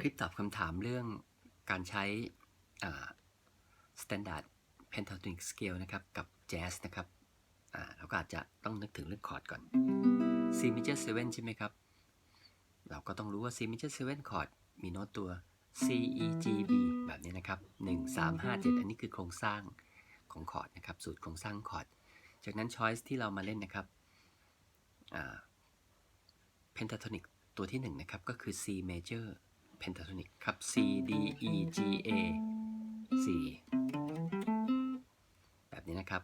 คลิปตอบคำถามเรื่องการใช้ standard pentatonic scale นะครับ กับ jazz นะครับเราก็อาจจะต้องนึกถึงเรื่องคอร์ดก่อน C major 7 ใช่ไหมครับ เราก็ต้องรู้ว่า C major 7 คอร์ดมีโน้ตตัว C E G B แบบนี้นะครับ 1 3 5 7 อันนี้คือโครงสร้างของคอร์ดนะครับ สูตรโครงสร้างคอร์ด จากนั้น choice ที่เรามาเล่นนะครับ pentatonic ตัวที่ 1 นะครับ ก็คือ C major pentatonic ครับ C D E G A C แบบนี้นะครับ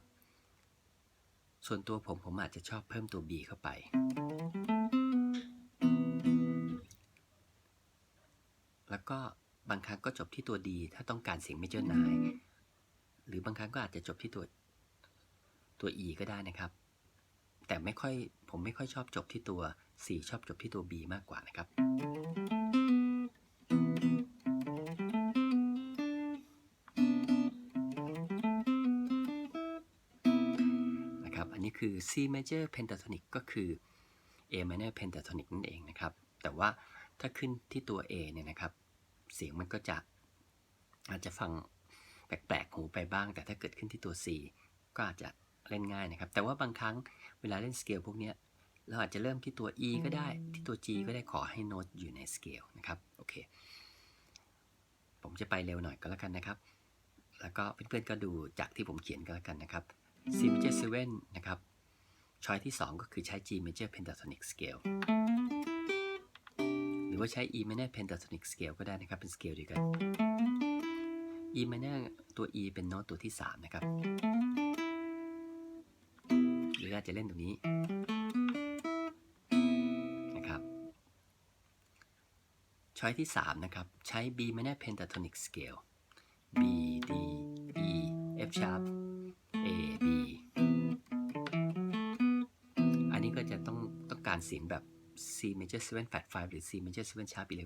ส่วนตัวผมผมอาจจะชอบเพิ่มตัว B เข้าไป แล้วก็บางครั้งก็จบที่ตัว D ถ้าต้องการเสียง major 9 หรือบางครั้งก็อาจจะจบที่ตัวตัว E ก็ได้นะครับ แต่ไม่ค่อยผมไม่ค่อยชอบจบที่ตัว C ชอบจบที่ตัว B มากกว่านะครับ นะครับอันนี้คือ C major pentatonic ก็คือ A minor pentatonic นั่นเองนะครับ แต่ว่าถ้าขึ้นที่ตัว A เนี่ยนะครับ เสียงมันก็จะอาจจะฟังแปลกๆหูไปบ้าง แต่ถ้าเกิดขึ้นที่ตัว C ก็อาจจะเล่นง่ายนะครับ แต่ว่าบางครั้งเวลาเล่นสเกลพวกเนี้ยเราอาจจะเริ่มที่ตัว E ก็ได้ ที่ตัว G ก็ได้ขอให้โน้ตอยู่ในสเกลนะครับ โอเค ผมจะไปเร็วหน่อยก็แล้วกันนะครับ แล้วก็เพื่อนๆก็ดูจากที่ผมเขียนก็แล้วกันนะครับ C major 7นะครับช้อยที่ 2 ก็คือใช้ G major pentatonic scale หรือว่าใช้ E minor pentatonic scale ก็ได้นะครับ เป็นสเกลเดียวกัน E minor ตัว E เป็นโน้ตตัวที่ 3 นะครับ หรืออาจจะเล่นตรงนี้นะครับ ช้อยที่ 3 นะครับ ใช้ B minor pentatonic scale B D E F sharp B อันนี้ก็จะต้องต้องการเสียงแบบ C major 7 flat 5หรือ C major 7 sharp 11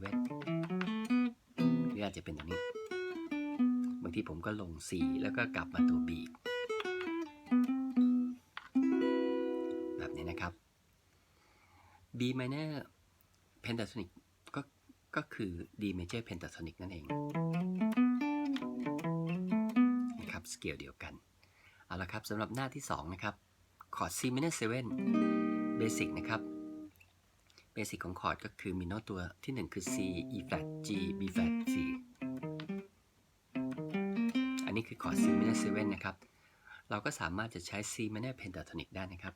หรืออาจจะเป็นตรงนี้ บางทีผมก็ลง C แล้วก็กลับมาตัว B แบบนี้นะครับ B minor pentatonic ก็ก็คือ D major pentatonic นั่นเองนะครับสเกลเดียวกัน ละครับสำหรับหน้าที่ 2 นะครับ คอร์ด C minor 7 basic นะครับ เบสิกของคอร์ดก็คือมีโน้ตตัวที่ 1 คือ C E flat G B flat C อันนี้คือคอร์ด C minor 7 นะครับ เราก็สามารถจะใช้ C minor pentatonic ได้นะครับ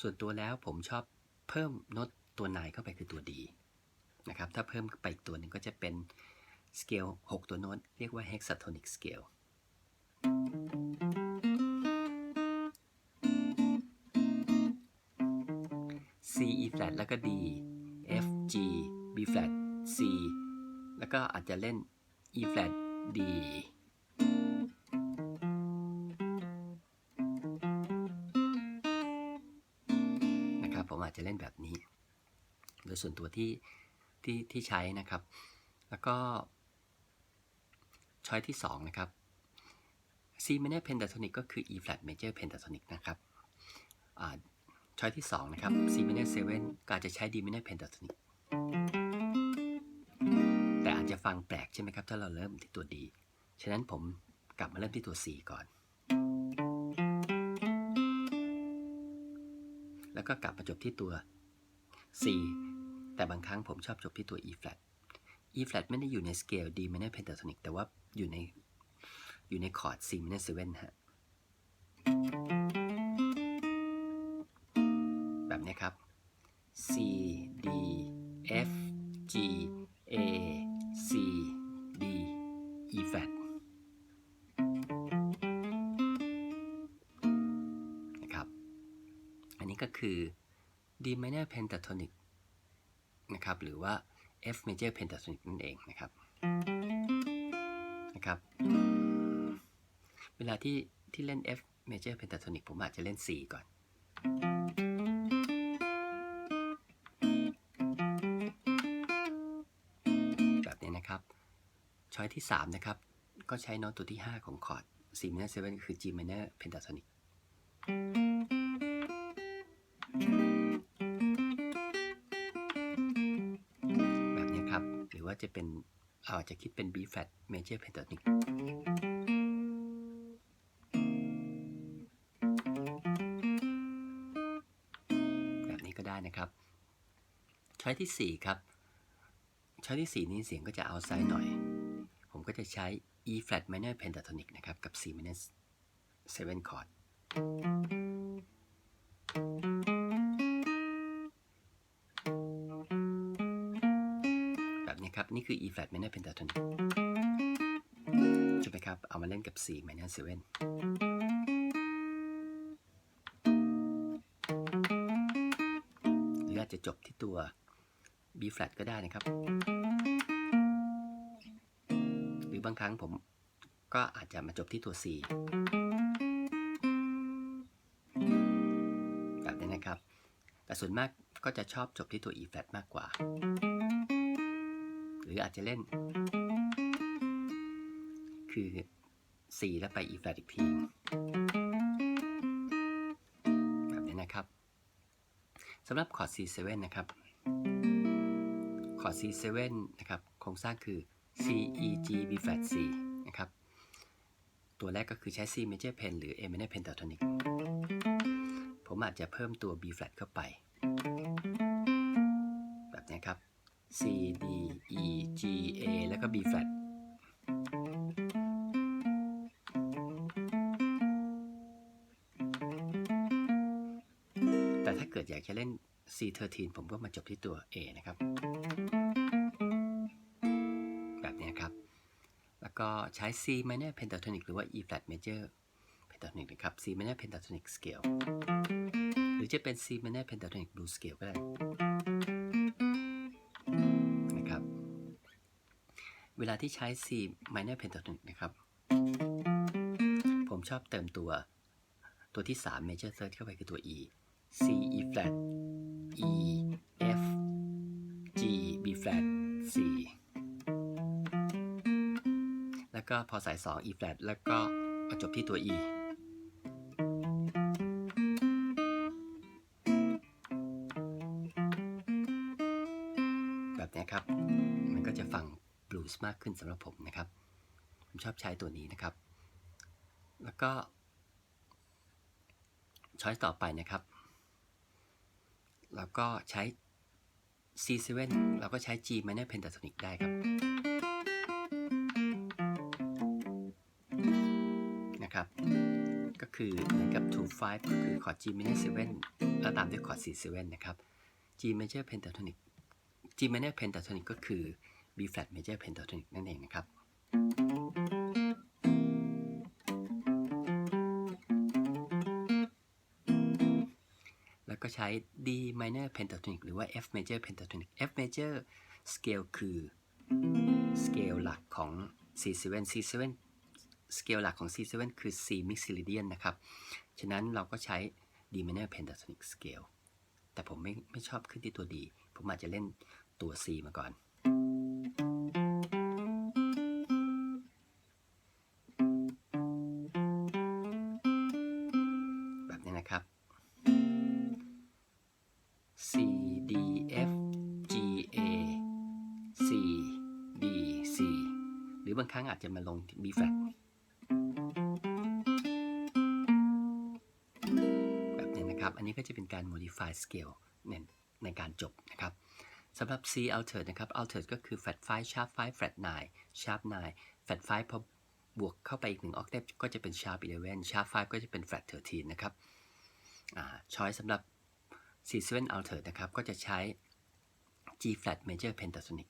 ส่วนตัวแล้วผมชอบเพิ่มโน้ตตัวนายเข้าไปคือตัว D นะครับ ถ้าเพิ่มไปอีกตัวหนึ่งก็จะเป็นสเกล6ตัวโน้ตเรียกว่า hexatonic scale C E flat แล้วก็ D F G B flat C แล้วก็อาจจะเล่น E flat D นะครับผมอาจจะเล่นแบบนี้ โดยส่วนตัวที่ที่ที่ใช้นะครับ แล้วก็ช้อยที่ 2 นะครับ C minor pentatonic ก็คือ E flat major pentatonic นะครับช้อยที่ 2 นะครับ C minor 7ก็อาจจะใช้ D minor pentatonic แต่อาจจะฟังแปลกใช่ไหมครับ ถ้าเราเริ่มที่ตัว D ฉะนั้นผมกลับมาเริ่มที่ตัว C ก่อน แล้วก็กลับมาจบที่ตัว C แต่บางครั้งผมชอบจบที่ตัว E flat E flat ไม่ได้อยู่ในสเกล D minor pentatonic แต่ว่าอยู่ใน อยู่ในคอร์ด C minor 7ฮะ แบบนี้ครับ C D F G A C D E flat นะครับ อันนี้ก็คือ D minor pentatonic นะครับ หรือว่า F major pentatonic นั่นเองนะครับ นะครับ เวลาที่ที่เล่น F major pentatonic ผมอาจจะเล่น C ก่อน แบบนี้นะครับ ช้อยที่ 3 นะครับ ก็ใช้โน้ตตัวที่ 5 ของคอร์ด C minor 7ก็คือ G minor pentatonic แบบนี้ครับ หรือว่าจะเป็นอาจจะคิดเป็น B flat major pentatonic ช้ที่ 4 ครับช้ที่ 4 นี้เสียงก็จะเอาไซด์หน่อย ผมก็จะใช้ E flat minor pentatonic นะครับ กับ C minor 7 chord แบบนี้ครับ นี่คือ E flat minor pentatonic ใช่ไหมครับ เอามาเล่นกับ C minor 7จะจบที่ตัว B flat ก็ได้นะครับ หรือบางครั้งผมก็อาจจะมาจบที่ตัว C แบบนี้นะครับ แต่ส่วนมากก็จะชอบจบที่ตัว E flat มากกว่า หรืออาจจะเล่น คือ C แล้วไป E flat อีกทีแบบนี้นะครับสำหรับคอร์ด C7 นะครับ คอร์ด C7 นะครับ โครงสร้างคือ C E G B flat C นะครับ ตัวแรกก็คือใช้ C major pen หรือ A minor pentatonic ผมอาจจะเพิ่มตัว B flat เข้าไป แบบนี้ครับ C D E G A แล้วก็ B flat C13 ผมก็มาจบที่ตัว A นะครับ แบบนี้ครับ แล้วก็ใช้ C minor pentatonic หรือว่า E flat major pentatonic นะครับ C minor pentatonic scale หรือจะเป็น C minor pentatonic blues scale ก็ได้นะครับ เวลาที่ใช้ C minor pentatonic นะครับ ผมชอบเติมตัวตัวที่ 3 major third เข้าไปคือตัว E C E flat E F G B flat C แล้วก็พอสาย 2 E flat แล้วก็มาจบที่ตัว E แบบนี้ครับ มันก็จะฟังบลูส์มากขึ้นสำหรับผมนะครับ ผมชอบใช้ตัวนี้นะครับ แล้วก็ช้อยต่อไปนะครับ แล้วก็ใช้ C7 เราก็ใช้ G minor pentatonic ได้ครับนะครับ ก็คือเหมือนกับ 2 5 ก็คือคอร์ด G minor 7 แล้วตามด้วยคอร์ด C7 นะครับ G major pentatonic G minor pentatonic ก็คือ B flat major pentatonic นั่นเองนะครับ ก็ใช้ D minor pentatonic หรือว่า F major pentatonic F major scale คือ scale หลักของ C7 C7 scale หลักของ C7 คือ C mixolydian นะครับ ฉะนั้นเราก็ใช้ D minor pentatonic scale แต่ผมไม่ไม่ชอบขึ้นที่ตัว D ผมอาจจะเล่นตัว C มาก่อน บางครั้งอาจจะมาลง B flat แบบนี้นะครับ อันนี้ก็จะเป็นการ modify scale ในในการจบนะครับสำหรับ C altered นะครับ altered ก็คือ flat 5 sharp 5 flat 9 sharp 9 flat 5พอบวกเข้าไปอีกหนึ่ง octave ก็จะเป็น sharp 11 sharp 5 ก็จะเป็น flat 13 นะครับช้อยสำหรับ C7 altered นะครับ ก็จะใช้ G flat major pentatonic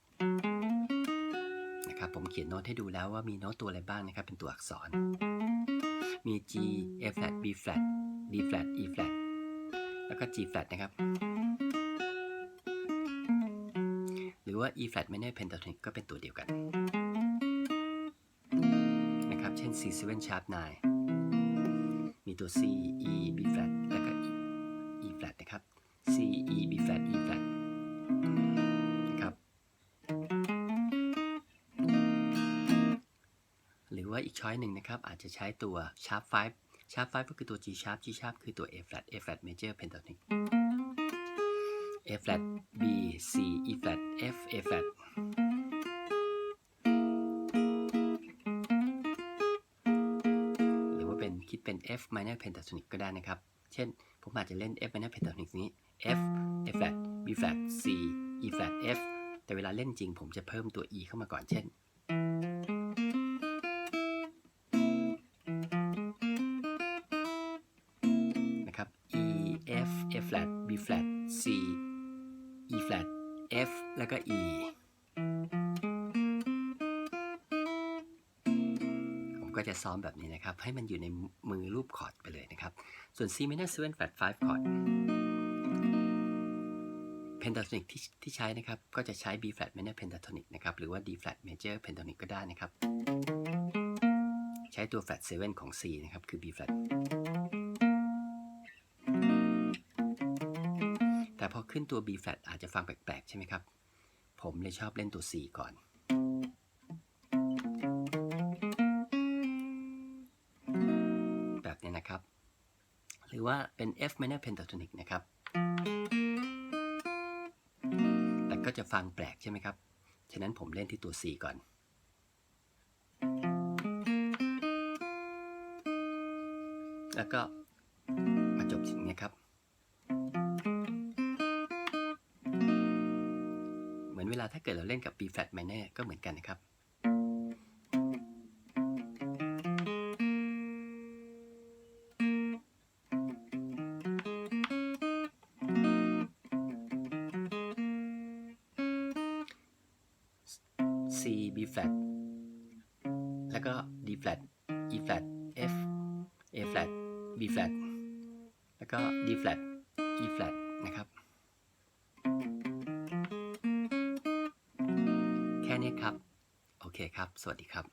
นะครับผมเขียนโน้ตให้ดูแล้วว่ามีโน้ตตัวอะไรบ้างนะครับ เป็นตัวอักษร มี G A flat B flat D flat E flat แล้วก็ G flat นะครับ หรือว่า E flat minor pentatonic ก็เป็นตัวเดียวกัน นะครับ เช่น C7 sharp 9มีตัว C E B flat แล้วก็ E หรือว่าอีกช้อยหนึ่งนะครับอาจจะใช้ตัว sharp 5 sharp 5ก็คือตัว G sharp G sharp คือตัว A flat A flat major pentatonic A flat B C E flat F A flat หรือว่าเป็นคิดเป็น F minor pentatonic ก็ได้นะครับ เช่น ผมอาจจะเล่น F minor pentatonic นี้ F A flat B flat C E flat F แต่เวลาเล่นจริงผมจะเพิ่มตัว E เข้ามาก่อนเช่น ก็จะซ้อมแบบนี้นะครับ ให้มันอยู่ในมือรูปคอร์ดไปเลยนะครับ ส่วน C minor 7 flat 5 คอร์ด pentatonic ที่ที่ใช้นะครับ ก็จะใช้ B flat minor pentatonic นะครับ หรือว่า D flat major pentatonic ก็ได้นะครับ ใช้ตัว flat 7 ของ C นะครับ คือ B flat แต่พอขึ้นตัว B flat อาจจะฟังแปลกๆ ใช่ไหมครับ ผมเลยชอบเล่นตัว C ก่อน ว่าเป็น F minor pentatonic นะครับ แต่ก็จะฟังแปลกใช่ไหมครับ ฉะนั้นผมเล่นที่ตัว C ก่อน แล้วก็มาจบสิ่งนี้ครับ เหมือนเวลาถ้าเกิดเราเล่นกับ B flat minor ก็เหมือนกันนะครับ C B flat แล้วก็ D flat E flat F A flat B flat แล้วก็ D flat E flat นะครับ แค่นี้ครับ โอเคครับ สวัสดีครับ